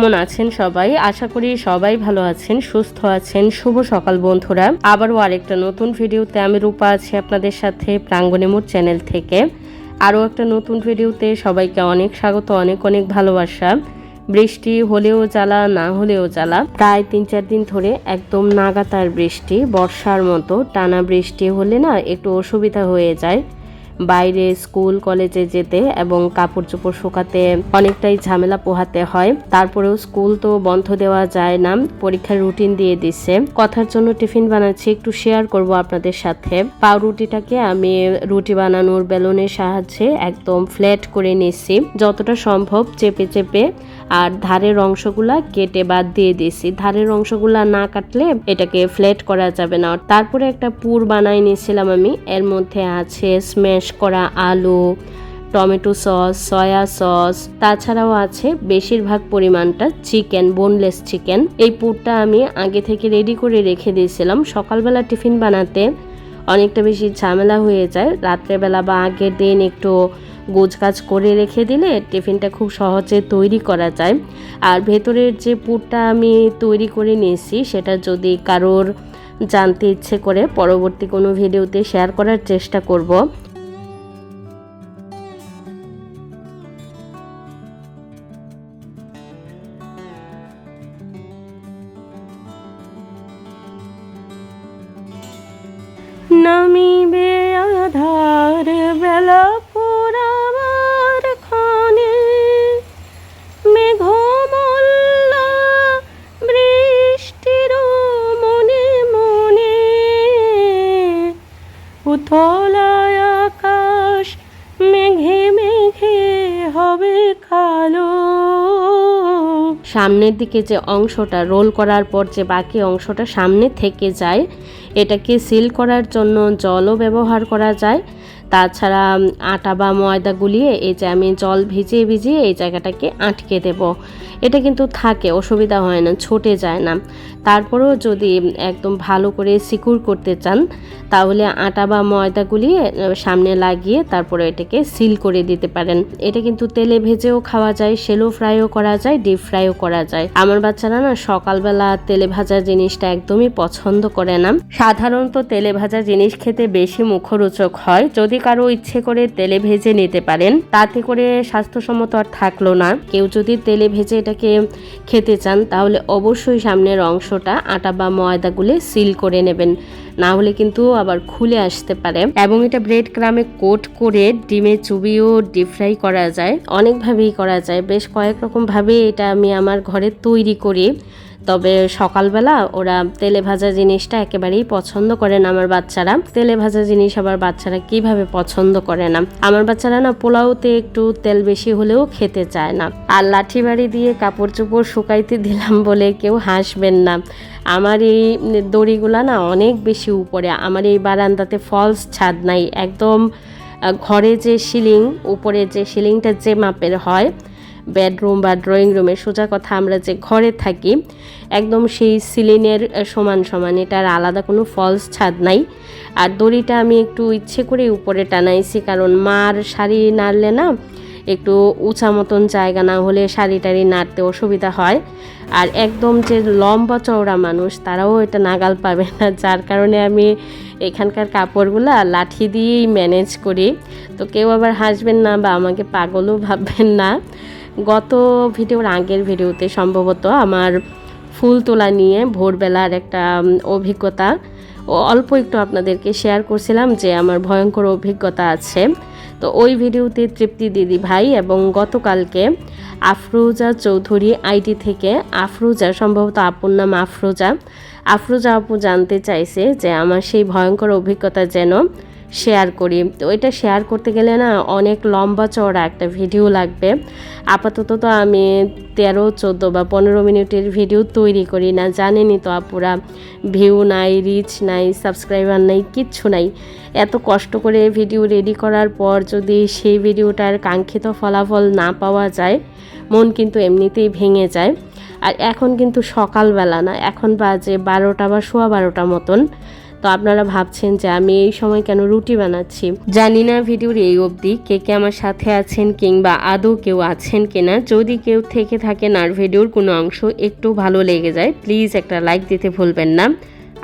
কেমন আছেন সবাই? আশা করি সবাই ভালো আছেন, সুস্থ আছেন। শুভ সকাল বন্ধুরা। আবারও আরেকটা নতুন ভিডিওতে আমি রূপা আছি আপনাদের সাথে প্রাঙ্গণেমুর চ্যানেল থেকে। আরও একটা নতুন ভিডিওতে সবাইকে অনেক স্বাগত, অনেক অনেক ভালোবাসা। বৃষ্টি হলেও জ্বালা, না হলেও জ্বালা। প্রায় তিন, চার দিন ধরে একদম নাগাতার বৃষ্টি, বর্ষার মতো। টানা বৃষ্টি হলে না একটু অসুবিধা হয়ে যায়। বাইরে স্কুল, কলেজে যেতে এবং কাপড় চোপড় শুকাতে অনেকটাই ঝামেলা পোহাতে হয়। তারপরেও স্কুল তো বন্ধ দেওয়া যায় না, পরীক্ষার রুটিন দিয়ে দিচ্ছে। কথার জন্য টিফিন বানাচ্ছি, একটু শেয়ার করব আপনাদের সাথে। পাউরুটিটাকে আমি রুটি বানানোর বেলুনের সাহায্যে একদম ফ্ল্যাট করে নিচ্ছি। যতটা সম্ভব চেপে চেপে আর ধারের অংশগুলা কেটে বাদ দিয়ে দিয়েছি। ধারের অংশগুলা না কাটলে এটাকে ফ্ল্যাট করা যাবে না। তারপরে একটা পুর বানাই নিয়েছিলাম আমি। এর মধ্যে আছে স্ম্যাশ করা আলু, টমেটো সস, সয়া সস। তাছাড়াও আছে বেশিরভাগ পরিমাণটা চিকেন বোনলেস চিকেন এই পুরটা আমি আগে থেকে রেডি করে রেখে দিয়েছিলাম। সকালবেলা টিফিন বানাতে অনেকটা বেশি ঝামেলা হয়ে যায়। রাত্রেবেলা বা আগের দিন একটু গোছগাছ করে রেখে দিলে টিফিনটা খুব সহজে তৈরি করা যায়। আর ভেতরের যে পুরটা আমি তৈরি করে নিয়েছি, সেটা যদি কারোর জানতে ইচ্ছে করে, পরবর্তী কোনো ভিডিওতে শেয়ার করার চেষ্টা করব। নামিবে হবে কালো। সামনের দিকে যে অংশটা রোল করার পর যে বাকি অংশটা সামনে থেকে যায়, এটাকে সিল করার জন্য জলও ব্যবহার করা যায়। তাছাড়া আটা বা ময়দা গুলিয়ে এই যে আমি জল ভিজিয়ে ভিজিয়ে এই জায়গাটাকে আটকে দেব। এটা কিন্তু থাকে, অসুবিধা হয় না, ছুটে যায় না। তারপরেও যদি একদম ভালো করে সিকিউর করতে চান, তাহলে আটা বা ময়দা গুলিয়ে সামনে লাগিয়ে তারপরে এটাকে সিল করে দিতে পারেন। এটা কিন্তু তেলে ভেজেও খাওয়া যায় সেলো ফ্রাইও করা যায় ডিপ ফ্রাইও করা যায়। আমার বাচ্চারা না সকালবেলা তেলে ভাজা জিনিসটা একদমই পছন্দ করে না। সাধারণত তেলে ভাজা জিনিস খেতে বেশি মুখরোচক হয়। যদি কারও ইচ্ছে করে তেলে ভেজে নিতে পারেন, তাতে করে স্বাস্থ্যসম্মত আর থাকল না। কেউ যদি তেলে ভেজে এটাকে খেতে চান, তাহলে অবশ্যই সামনের অংশটা আটা বা ময়দা গুলে সিল করে নেবেন। না হলে কিন্তু আবার খুলে আসতে পারে। এবং এটা ব্রেড ক্রামে কোট করে ডিমে চুবিও ডিপ ফ্রাই করা যায়। অনেকভাবেই করা যায়। বেশ কয়েক রকমভাবে এটা আমি আমার ঘরে তৈরি করি। তবে সকালবেলা ওরা তেলে ভাজা জিনিসটা একেবারেই পছন্দ করে না আমার বাচ্চারা। তেলে ভাজা জিনিস আবার বাচ্চারা কীভাবে পছন্দ করে না? আমার বাচ্চারা না পোলাওতে একটু তেল বেশি হলেও খেতে চায় না। আর লাঠি বাড়ি দিয়ে কাপড় চোপড় শুকাইতে দিলাম বলে কেউ হাসবেন না। আমার এই দড়িগুলা না অনেক বেশি উপরে। আমার এই বারান্দাতে ফলস ছাদ নাই। একদম ঘরে যে সিলিং, উপরে যে সিলিংটা যে মাপের হয় বেডরুম বা ড্রয়িং রুমে সোজা কথা আমরা যে ঘরে থাকি, একদম সেই সিলিনের সমান সমান। এটার আলাদা কোনো ফলস ছাদ নাই। আর দড়িটা আমি একটু ইচ্ছে করে উপরে টানাইছি কারণ মার শাড়ি নাড়লে না একটু উঁচা মতন জায়গা না হলে শাড়ি টাড়ি নাড়তে অসুবিধা হয়। আর একদম যে লম্বা চওড়া মানুষ, তারাও এটা নাগাল পাবে না। যার কারণে আমি এখানকার কাপড়গুলো লাঠি দিয়েই ম্যানেজ করি। তো কেউ আবার হাসবেন না বা আমাকে পাগলও ভাববেন না। গত ভিডিওর আগের ভিডিওতে সম্ভবত আমার ফুল তোলা নিয়ে ভোরবেলার একটা অভিজ্ঞতা। অল্প একটু আপনাদেরকে শেয়ার করছিলাম যে আমার ভয়ঙ্কর অভিজ্ঞতা আছে। তো ওই ভিডিওতে তৃপ্তি দিদি ভাই এবং গতকালকে আফরোজা চৌধুরী আইটি থেকে আফরোজা, সম্ভবত আপুর নাম আফরোজা। আফরোজা আপু জানতে চাইছে যে আমার সেই ভয়ঙ্কর অভিজ্ঞতা যেন শেয়ার করি। তো এটা শেয়ার করতে গেলে না অনেক লম্বা চওড়া একটা ভিডিও লাগবে। আপাতত তো আমি তেরো, চোদ্দ বা পনেরো মিনিটের ভিডিও তৈরি করি না। জানেনই তো আপুরা ভিউ নাই রিচ নাই সাবস্ক্রাইবার নাই, কিচ্ছু নাই। এত কষ্ট করে ভিডিও রেডি করার পর যদি সেই ভিডিওটার কাঙ্ক্ষিত ফলাফল না পাওয়া যায়, মন কিন্তু এমনিতেই ভেঙে যায়। আর এখন কিন্তু সকালবেলা না, এখন বাজে বারোটা বা সোয়া বারোটা মতন। তো আপনারা ভাবছেন যে আমি এই সময় কেন রুটি বানাচ্ছি? জানি না ভিডিওর এই অবধি কে কে আমার সাথে আছেন কিংবা আদৌ কেউ আছেন কিনা। যদি কেউ থেকে থাকেন আর ভিডিওর কোনো অংশ একটু ভালো লেগে যায় প্লিজ একটা লাইক দিতে ভুলবেন না।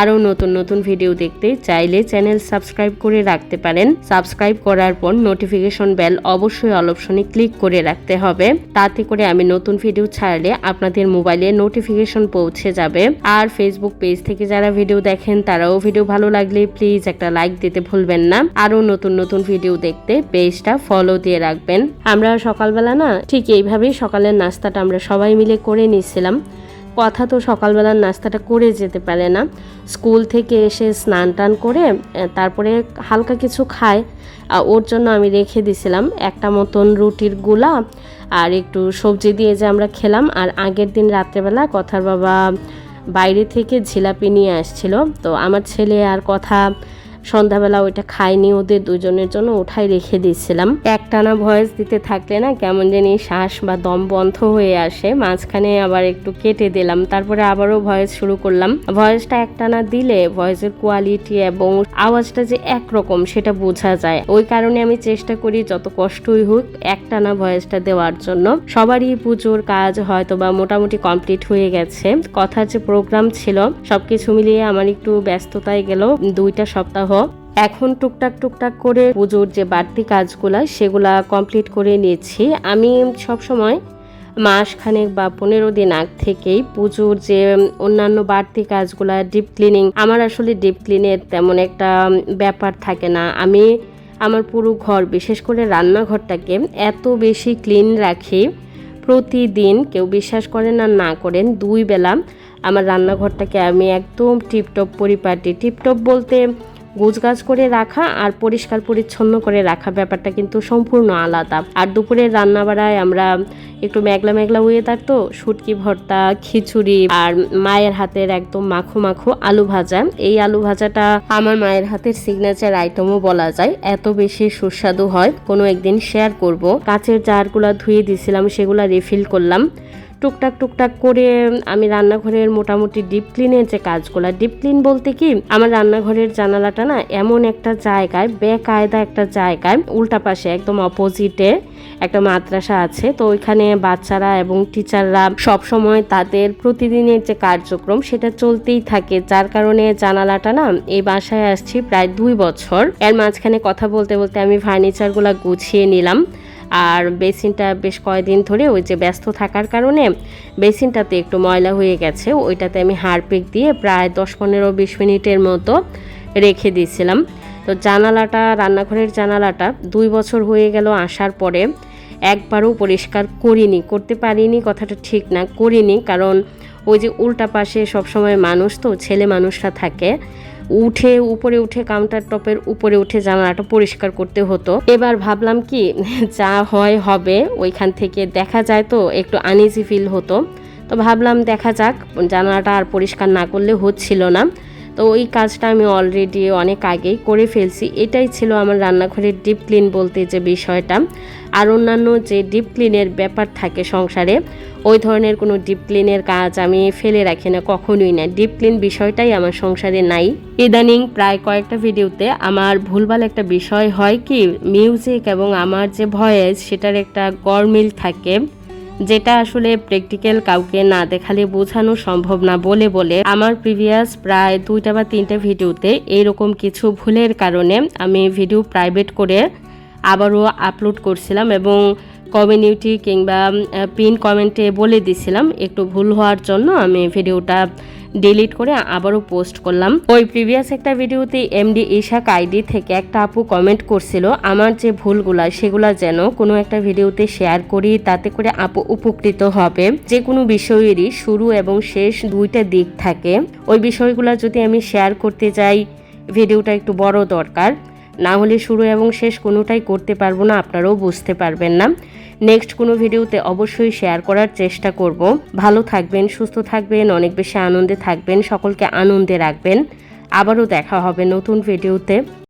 আরও নতুন নতুন ভিডিও দেখতে চাইলে চ্যানেল সাবস্ক্রাইব করে রাখতে পারেন। সাবস্ক্রাইব করার পর নোটিফিকেশন বেল অবশ্যই অল অপশনে ক্লিক করে রাখতে হবে। তাতে করে আমি নতুন ভিডিও ছাড়লে আপনাদের মোবাইলে নোটিফিকেশন পৌঁছে যাবে। আর ফেসবুক পেজ থেকে যারা ভিডিও দেখেন, তারাও ভিডিও ভালো লাগলে প্লিজ একটা লাইক দিতে ভুলবেন না। আরও নতুন নতুন ভিডিও দেখতে পেজটা ফলো দিয়ে রাখবেন। আমরা সকালবেলা না ঠিক এইভাবেই সকালের নাস্তাটা আমরা সবাই মিলে করে নিচ্ছিলাম কথা তো সকালবেলার নাস্তাটা করে যেতে পারে না। স্কুল থেকে এসে স্নান টান করে তারপরে হালকা কিছু খায়। ওর জন্য আমি রেখে দিছিলাম একটা মতন রুটিরগুলা, আর একটু সবজি দিয়ে যে আমরা খেলাম। আর আগের দিন রাত্রেবেলা কথার বাবা বাইরে থেকে ঝিলাপি নিয়ে আসছিল। তো আমার ছেলে আর কথা সন্ধ্যাবেলা ওইটা খাইনি, ওদের দুজনের জন্য ওঠাই রেখে দিয়েছিলাম। একটানা ভয়েস দিতে থাকলে না কেমন জানি শ্বাস বা দম বন্ধ হয়ে আসে, মাঝখানে আবার একটু কেটে দিলাম, তারপরে আবারও ভয়েস শুরু করলাম। ভয়েসটা একটানা দিলে ভয়েসের কোয়ালিটি এবং আওয়াজটা যে একরকম সেটা বোঝা যায়। ওই কারণে আমি চেষ্টা করি যত কষ্টই হোক একটানা ভয়েসটা দেওয়ার জন্য। সবারই পুজোর কাজ হয়তো বা মোটামুটি কমপ্লিট হয়ে গেছে। কথার যে প্রোগ্রাম ছিল, সবকিছু মিলিয়ে আমার একটু ব্যস্ততায় গেল। দুইটা সপ্তাহ এখন টুকটাক টুকটাক করে পুজোর যে বাড়তি কাজগুলা সেগুলা কমপ্লিট করে নিয়েছি। আমি সব সময় মাসখানেক বা পনেরো দিন আগ থেকেই পুজোর যে অন্যান্য বাড়তি কাজগুলা ডিপ ক্লিনিং আমার আসলে ডিপ ক্লিনের তেমন একটা ব্যাপার থাকে না। আমি আমার পুরো ঘর, বিশেষ করে রান্নাঘরটাকে এত বেশি ক্লিন রাখি, প্রতিদিন কেউ বিশ্বাস করেন আর না করেন, দুই বেলা আমার রান্নাঘরটাকে আমি একদম টিপটপ পরিপাটি। টিপটপ বলতে গোছগাছ করে রাখা আর পরিষ্কার পরিচ্ছন্ন করে রাখা ব্যাপারটা কিন্তু সম্পূর্ণ আলাদা। আর দুপুরের রান্না বাড়ায় আমরা একটু মেঘলা মেঘলা ওয়েদার তো, শুটকি ভর্তা, খিচুড়ি আর মায়ের হাতের একদম মাখো মাখো আলু ভাজা। এই আলু ভাজাটা আমার মায়ের হাতের সিগনেচার আইটেমও বলা যায়। এত বেশি সুস্বাদু হয়, কোনো একদিন শেয়ার করব। কাচের জারগুলো ধুয়ে দিছিলাম, সেগুলো রিফিল করলাম। টুকটাক টুকটাক করে আমি রান্নাঘরের মোটামুটি ডিপ ক্লিনের যে কাজগুলো ডিপ ক্লিন বলতে কি, আমার রান্নাঘরের জানালাটা না এমন একটা জায়গায়, বেকায়দা একটা জায়গায়, উল্টা পাশে একদম অপোজিটে একটা মাদ্রাসা আছে। তো ওইখানে বাচ্চারা এবং টিচাররা সব সময় তাদের প্রতিদিনের যে কার্যক্রম সেটা চলতেই থাকে। যার কারণে জানালাটা না এই বাসায় আসছি প্রায় দুই বছর। এর মাঝখানে কথা বলতে বলতে আমি ফার্নিচারগুলো গুছিয়ে নিলাম। আর বেসিনটা বেশ কয়েকদিন ধরে ওই যে ব্যস্ত থাকার কারণে বেসিনটাতে একটু ময়লা হয়ে গেছে, ওইটাতে আমি হারপিক দিয়ে প্রায় দশ পনেরো বিশ মিনিটের মতো রেখে দিয়েছিলাম। তো জানালাটা, রান্নাঘরের জানালাটা দুই বছর হয়ে গেল আসার পরে একবারও পরিষ্কার করিনি, করতে পারিনি, কথাটা ঠিক না, করিনি, কারণ ওই যে উল্টা পাশে সবসময় মানুষ তো, ছেলে মানুষরা থাকে। উঠে, উপরে উঠে কাউন্টার টপের উপরে উঠে জানালাটা পরিষ্কার করতে হতো। এবার ভাবলাম কি, যা হয় হবে, ওইখান থেকে দেখা যায় তো, একটু আনইজি ফিল হতো। তো ভাবলাম দেখা যাক, জানালাটা আর পরিষ্কার না করলে হচ্ছিল না। তো ওই কাজটা আমি অলরেডি অনেক আগেই করে ফেলছি। এটাই ছিল আমার রান্নাঘরের ডিপ ক্লিন বলতে যে বিষয়টা। আর অন্যান্য যে ডিপ ক্লিনের ব্যাপার থাকে সংসারে, ওই ধরনের কোনো ডিপ ক্লিনের কাজ আমি ফেলে রাখি না, কখনোই না। ডিপ ক্লিন বিষয়টাই আমার সংসারে নাই। ইদানিং প্রায় কয়েকটা ভিডিওতে আমার ভুলভাল একটা বিষয় হয় কি মিউজিক এবং আমার যে ভয়েস সেটার একটা গরমিল থাকে, যেটা আসলে প্র্যাকটিক্যাল কাউকে না দেখালে বোঝানো সম্ভব না বলে বলে। আমার প্রিভিয়াস প্রায় দুইটা বা তিনটা ভিডিওতে এইরকম কিছু ভুলের কারণে আমি ভিডিও প্রাইভেট করে আবারও আপলোড করছিলাম এবং কমিউনিটি কিংবা পিন কমেন্টে বলে দিছিলাম, একটু ভুল হওয়ার জন্য আমি ভিডিওটা ডিলিট করে আবারও পোস্ট করলাম। ওই প্রিভিয়াস একটা ভিডিওতে এমডি ইশাক আইডি থেকে একটা আপু কমেন্ট করছিল, আমার যে ভুলগুলা, সেগুলা যেন কোনো একটা ভিডিওতে শেয়ার করি, তাতে করে আপু উপকৃত হবে। যে কোনো বিষয়েরই শুরু এবং শেষ দুইটা দিক থাকে। ওই বিষয়গুলো যদি আমি শেয়ার করতে যাই, ভিডিওটা একটু বড় দরকার। না হলে শুরু এবং শেষ কোনোটাই করতে পারব না, আপনারাও বুঝতে পারবেন না। নেক্সট কোনো ভিডিওতে অবশ্যই শেয়ার করার চেষ্টা করব। ভালো থাকবেন, সুস্থ থাকবেন, অনেক বেশি আনন্দে থাকবেন, সকলকে আনন্দে রাখবেন। আবারও দেখা হবে নতুন ভিডিওতে।